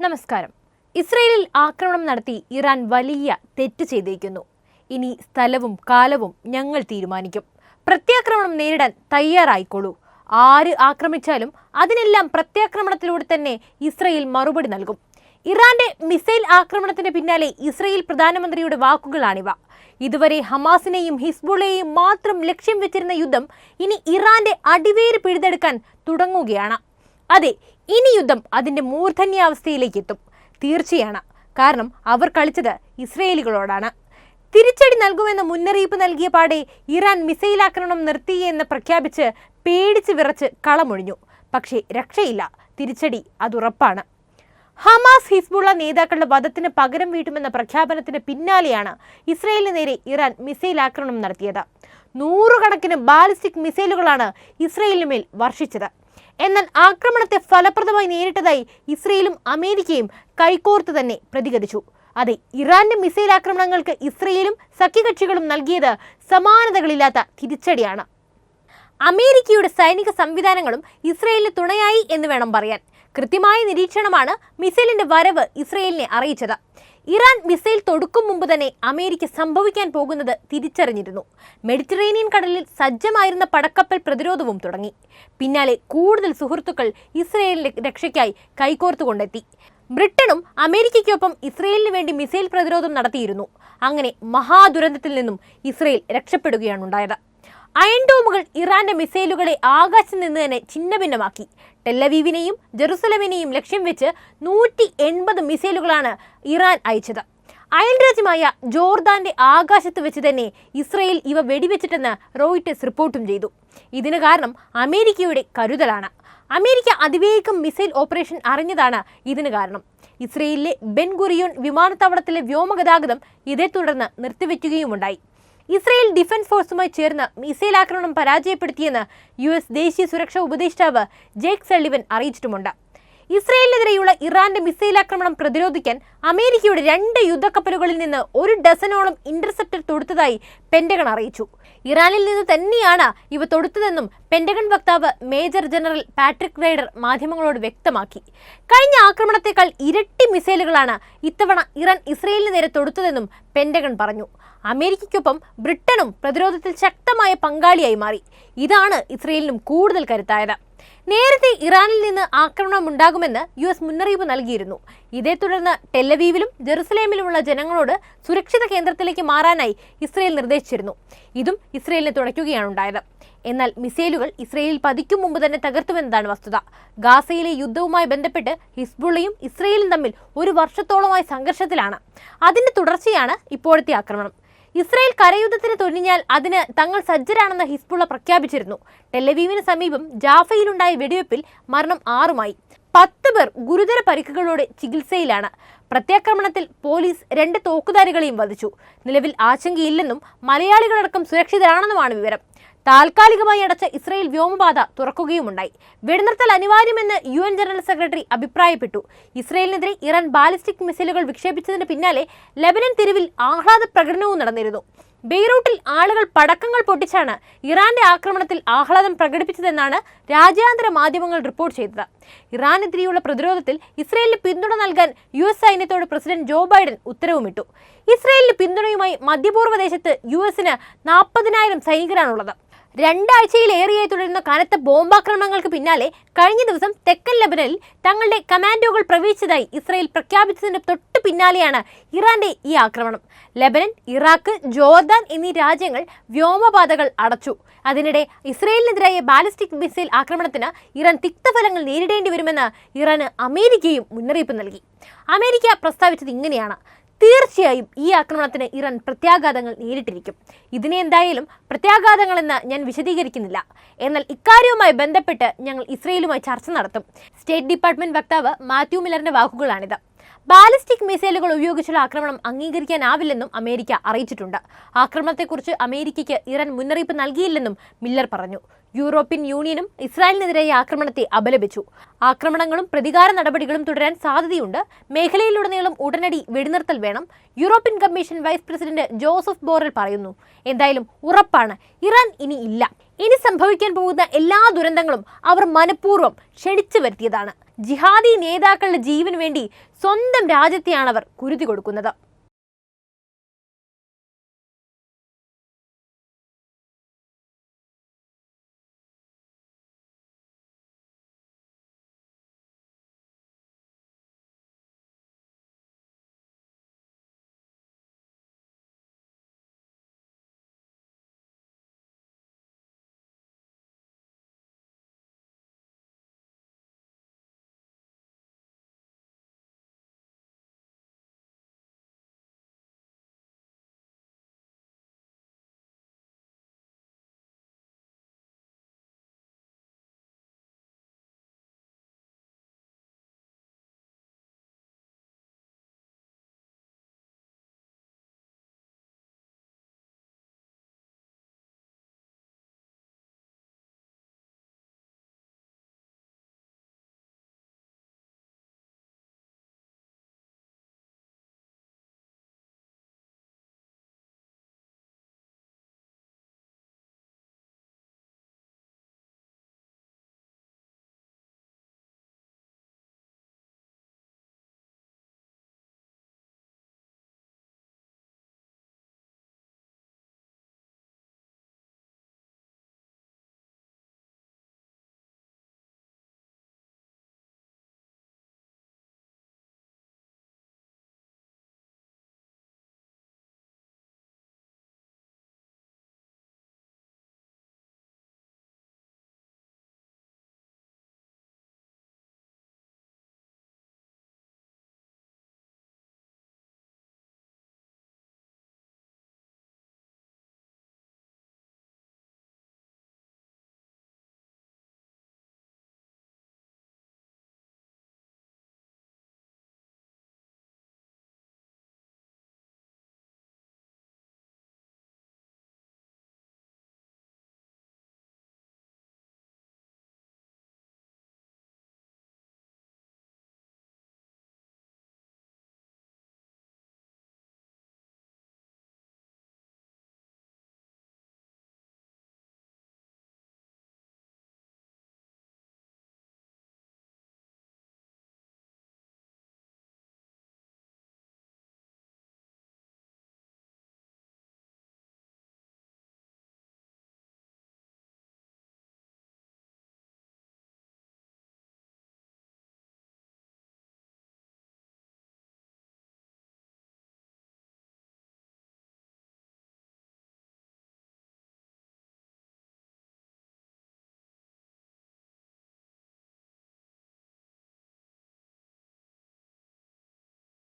നമസ്കാരം. ഇസ്രയേലിൽ ആക്രമണം നടത്തി ഇറാൻ വലിയ തെറ്റ് ചെയ്തേക്കുന്നു. ഇനി സ്ഥലവും കാലവും ഞങ്ങൾ തീരുമാനിക്കും. പ്രത്യാക്രമണം നേരിടാൻ തയ്യാറായിക്കോളൂ. ആര് ആക്രമിച്ചാലും അതിനെല്ലാം പ്രത്യാക്രമണത്തിലൂടെ തന്നെ ഇസ്രയേൽ മറുപടി നൽകും. ഇറാന്റെ മിസൈൽ ആക്രമണത്തിന് പിന്നാലെ ഇസ്രയേൽ പ്രധാനമന്ത്രിയുടെ വാക്കുകളാണിവ. ഇതുവരെ ഹമാസിനെയും ഹിസ്ബുള്ളയെയും മാത്രം ലക്ഷ്യം വെച്ചിരുന്ന യുദ്ധം ഇനി ഇറാന്റെ അടിവേര് പിഴുതെടുക്കാൻ തുടങ്ങുകയാണ്. അതെ ഇനി യുദ്ധം അതിന്റെ മൂർധന്യാവസ്ഥയിലേക്ക് എത്തും തീർച്ചയാണ്. കാരണം അവർ കളിച്ചത് ഇസ്രയേലികളോടാണ്. തിരിച്ചടി നൽകുമെന്ന മുന്നറിയിപ്പ് നൽകിയ പാടെ ഇറാൻ മിസൈൽ ആക്രമണം നിർത്തിയെന്ന് പ്രഖ്യാപിച്ച് പേടിച്ച് വിറച്ച് കളമൊഴിഞ്ഞു. പക്ഷേ രക്ഷയില്ല. തിരിച്ചടി അതുറപ്പാണ്. ഹമാസ് ഹിസ്ബുള്ള നേതാക്കളുടെ വധത്തിന് പകരം വീട്ടുമെന്ന പ്രഖ്യാപനത്തിന് പിന്നാലെയാണ് ഇസ്രയേലിന് നേരെ ഇറാൻ മിസൈൽ ആക്രമണം നടത്തിയത്. നൂറുകണക്കിന് ബാലിസ്റ്റിക് മിസൈലുകളാണ് ഇസ്രയേലിന് മേൽ വർഷിച്ചത്. എന്നാൽ ആക്രമണത്തെ ഫലപ്രദമായി നേരിട്ടതായി ഇസ്രയേലും അമേരിക്കയും കൈകോർത്ത് തന്നെ പ്രതികരിച്ചു. അതെ ഇറാന്റെ മിസൈൽ ആക്രമണങ്ങൾക്ക് ഇസ്രയേലും സഖ്യകക്ഷികളും നൽകിയത് സമാനതകളില്ലാത്ത തിരിച്ചടിയാണ്. അമേരിക്കയുടെ സൈനിക സംവിധാനങ്ങളും ഇസ്രയേലിന് തുണയായി എന്ന് വേണം പറയാൻ. കൃത്യമായ നിരീക്ഷണമാണ് മിസൈലിന്റെ വരവ് ഇസ്രയേലിനെ അറിയിച്ചത്. ഇറാൻ മിസൈൽ തൊടുക്കും മുമ്പ് തന്നെ അമേരിക്ക സംഭവിക്കാൻ പോകുന്നത് തിരിച്ചറിഞ്ഞിരുന്നു. മെഡിറ്ററേനിയൻ കടലിൽ സജ്ജമായിരുന്ന പടക്കപ്പൽ പ്രതിരോധവും തുടങ്ങി. പിന്നാലെ കൂടുതൽ സുഹൃത്തുക്കൾ ഇസ്രയേലിന്റെ രക്ഷയ്ക്കായി കൈകോർത്തുകൊണ്ടെത്തി. ബ്രിട്ടനും അമേരിക്കയ്ക്കൊപ്പം ഇസ്രയേലിന് വേണ്ടി മിസൈൽ പ്രതിരോധം നടത്തിയിരുന്നു. അങ്ങനെ മഹാദുരന്തത്തിൽ നിന്നും ഇസ്രയേൽ രക്ഷപ്പെടുകയാണ് ഉണ്ടായത് അയൺ ഡോമുകൾ ഇറാന്റെ മിസൈലുകളെ ആകാശത്ത് നിന്ന് തന്നെ ഛിന്നഭിന്നമാക്കി. ടെല്ലവീവിനെയും ജെറുസലമിനെയും ലക്ഷ്യം വെച്ച് നൂറ്റി എൺപത് മിസൈലുകളാണ് ഇറാൻ അയച്ചത്. അയൽ രാജ്യമായ ജോർദാന്റെ ആകാശത്ത് വെച്ച് തന്നെ ഇസ്രയേൽ ഇവ വെടിവെച്ചിട്ടെന്ന് റോയിട്ടേഴ്സ് റിപ്പോർട്ടും ചെയ്തു. ഇതിന് കാരണം അമേരിക്കയുടെ കരുതലാണ്. അമേരിക്ക അതിവേഗം മിസൈൽ ഓപ്പറേഷൻ അറിഞ്ഞതാണ് ഇതിന് കാരണം. ഇസ്രയേലിലെ ബെൻഗുറിയോൺ വിമാനത്താവളത്തിലെ വ്യോമഗതാഗതം ഇതേ തുടർന്ന് നിർത്തിവെക്കുകയുമുണ്ടായി. ഇസ്രയേൽ ഡിഫൻസ് ഫോഴ്സുമായി ചേർന്ന് മിസൈൽ ആക്രമണം പരാജയപ്പെടുത്തിയെന്ന് യു എസ് ദേശീയ സുരക്ഷാ ഉപദേഷ്ടാവ് ജേക്ക് സള്ളിവൻ അറിയിച്ചിട്ടുമുണ്ട്. ഇസ്രയേലിനെതിരെയുള്ള ഇറാന്റെ മിസൈൽ ആക്രമണം പ്രതിരോധിക്കാൻ അമേരിക്കയുടെ രണ്ട് യുദ്ധക്കപ്പലുകളിൽ നിന്ന് ഒരു ഡസനോളം ഇന്റർസെപ്റ്റർ തൊടുത്തതായി പെന്റഗൺ അറിയിച്ചു. ഇറാനിൽ നിന്ന് തന്നെയാണ് ഇവ തൊടുത്തതെന്നും പെന്റഗൺ വക്താവ് മേജർ ജനറൽ പാട്രിക് റൈഡർ മാധ്യമങ്ങളോട് വ്യക്തമാക്കി. കഴിഞ്ഞ ആക്രമണത്തെക്കാൾ ഇരട്ടി മിസൈലുകളാണ് ഇത്തവണ ഇറാൻ ഇസ്രയേലിന് നേരെ തൊടുത്തതെന്നും പെന്റഗൺ പറഞ്ഞു. അമേരിക്കയ്ക്കൊപ്പം ബ്രിട്ടനും പ്രതിരോധത്തിൽ ശക്തമായ പങ്കാളിയായി മാറി. ഇതാണ് ഇസ്രയേലിനും കൂടുതൽ കരുത്തായത്. നേരത്തെ ഇറാനിൽ നിന്ന് ആക്രമണം ഉണ്ടാകുമെന്ന് യു എസ് മുന്നറിയിപ്പ് നൽകിയിരുന്നു. ഇതേ തുടർന്ന് ടെല്ലവീവിലും ജെറുസലേമിലുമുള്ള ജനങ്ങളോട് സുരക്ഷിത കേന്ദ്രത്തിലേക്ക് മാറാനായി ഇസ്രയേൽ നിർദ്ദേശിച്ചിരുന്നു. ഇതും ഇസ്രയേലിനെ തുടയ്ക്കുകയാണ് ഉണ്ടായത്. എന്നാൽ മിസൈലുകൾ ഇസ്രയേലിൽ പതിക്കും മുമ്പ് തന്നെ തകർത്തുവെന്നതാണ് വസ്തുത. ഗാസയിലെ യുദ്ധവുമായി ബന്ധപ്പെട്ട് ഹിസ്ബുള്ളയും ഇസ്രയേലും തമ്മിൽ ഒരു വർഷത്തോളമായി സംഘർഷത്തിലാണ്. അതിന്റെ തുടർച്ചയാണ് ഇപ്പോഴത്തെ ആക്രമണം. ഇസ്രയേൽ കരയുദ്ധത്തിന് തുനിഞ്ഞാൽ അതിന് തങ്ങൾ സജ്ജരാണെന്ന് ഹിസ്ബുള്ള പ്രഖ്യാപിച്ചിരുന്നു. ടെലവീവിന് സമീപം ജാഫയിലുണ്ടായ വെടിവെപ്പിൽ മരണം ആറുമായി. പത്ത് പേർ ഗുരുതര പരിക്കുകളോടെ ചികിത്സയിലാണ്. പ്രത്യാക്രമണത്തിൽ പോലീസ് രണ്ട് തോക്കുധാരികളെയും വധിച്ചു. നിലവിൽ ആശങ്കയില്ലെന്നും മലയാളികളടക്കം സുരക്ഷിതരാണെന്നുമാണ് വിവരം. താൽക്കാലികമായി അടച്ച ഇസ്രയേൽ വ്യോമപാത തുറക്കുകയുമുണ്ടായി. വെടിനിർത്തൽ അനിവാര്യമെന്ന് യു എൻ ജനറൽ സെക്രട്ടറി അഭിപ്രായപ്പെട്ടു. ഇസ്രയേലിനെതിരെ ഇറാൻ ബാലിസ്റ്റിക് മിസൈലുകൾ വിക്ഷേപിച്ചതിന് പിന്നാലെ ലെബനൻ തെരുവിൽ ആഹ്ലാദ പ്രകടനവും നടന്നിരുന്നു. ബെയ്റൂട്ടിൽ ആളുകൾ പടക്കങ്ങൾ പൊട്ടിച്ചാണ് ഇറാന്റെ ആക്രമണത്തിൽ ആഹ്ലാദം പ്രകടിപ്പിച്ചതെന്നാണ് രാജ്യാന്തര മാധ്യമങ്ങൾ റിപ്പോർട്ട് ചെയ്തത്. ഇറാനെതിരെയുള്ള പ്രതിരോധത്തിൽ ഇസ്രയേലിന് പിന്തുണ നൽകാൻ യു എസ് സൈന്യത്തോട് പ്രസിഡന്റ് ജോ ബൈഡൻ ഉത്തരവുമിട്ടു. ഇസ്രയേലിന് പിന്തുണയുമായി മധ്യപൂർവ ദേശത്ത് യു എസിന് നാൽപ്പതിനായിരം സൈനികരാണുള്ളത്. രണ്ടാഴ്ചയിലേറെയായി തുടരുന്ന കനത്ത ബോംബാക്രമണങ്ങൾക്ക് പിന്നാലെ കഴിഞ്ഞ ദിവസം തെക്കൻ ലബനനിൽ തങ്ങളുടെ കമാൻഡോകൾ പ്രവേശിച്ചതായി ഇസ്രയേൽ പ്രഖ്യാപിച്ചതിന് തൊട്ട് പിന്നാലെയാണ് ഇറാന്റെ ഈ ആക്രമണം. ലെബനൻ ഇറാഖ് ജോർദാൻ എന്നീ രാജ്യങ്ങൾ വ്യോമപാതകൾ അടച്ചു. അതിനിടെ ഇസ്രയേലിനെതിരായ ബാലിസ്റ്റിക് മിസൈൽ ആക്രമണത്തിന് ഇറാൻ തിക്തഫലങ്ങൾ നേരിടേണ്ടി വരുമെന്ന് ഇറാന് അമേരിക്കയും മുന്നറിയിപ്പ് നൽകി. അമേരിക്ക പ്രസ്താവിച്ചത് ഇങ്ങനെയാണ്. തീർച്ചയായും ഈ ആക്രമണത്തിന് ഇറാൻ പ്രത്യാഘാതങ്ങൾ നേരിട്ടിരിക്കും. ഇതിനെ എന്തായാലും പ്രത്യാഘാതങ്ങളെന്ന് ഞാൻ വിശദീകരിക്കുന്നില്ല. എന്നാൽ ഇക്കാര്യവുമായി ബന്ധപ്പെട്ട് ഞങ്ങൾ ഇസ്രയേലുമായി ചർച്ച നടത്തും. സ്റ്റേറ്റ് ഡിപ്പാർട്ട്മെന്റ് വക്താവ് മാത്യു മില്ലറിന്റെ വാക്കുകളാണിത്. ബാലിസ്റ്റിക് മിസൈലുകൾ ഉപയോഗിച്ചുള്ള ആക്രമണം അംഗീകരിക്കാനാവില്ലെന്നും അമേരിക്ക അറിയിച്ചിട്ടുണ്ട്. ആക്രമണത്തെക്കുറിച്ച് അമേരിക്കയ്ക്ക് ഇറാൻ മുന്നറിയിപ്പ് നൽകിയില്ലെന്നും മില്ലർ പറഞ്ഞു. യൂറോപ്യൻ യൂണിയനും ഇസ്രായേലിനെതിരായ ആക്രമണത്തെ അപലപിച്ചു. ആക്രമണങ്ങളും പ്രതികാര നടപടികളും തുടരാൻ സാധ്യതയുണ്ട്. മേഖലയിലുടനീളം ഉടനടി വെടിനിർത്തൽ വേണം. European commission vice president Joseph Borrell പറയുന്നു. എന്തായാലും ഉറപ്പാണ് ഇറാൻ ഇനി ഇല്ല. ഇനി സംഭവിക്കാൻ പോകുന്ന എല്ലാ ദുരന്തങ്ങളും അവർ മനഃപൂർവം ക്ഷണിച്ചു വരുത്തിയതാണ് ജിഹാദി നേതാക്കളുടെ ജീവന് വേണ്ടി സ്വന്തം രാജ്യത്തെയാണ് അവർ കുരുതി കൊടുക്കുന്നത്.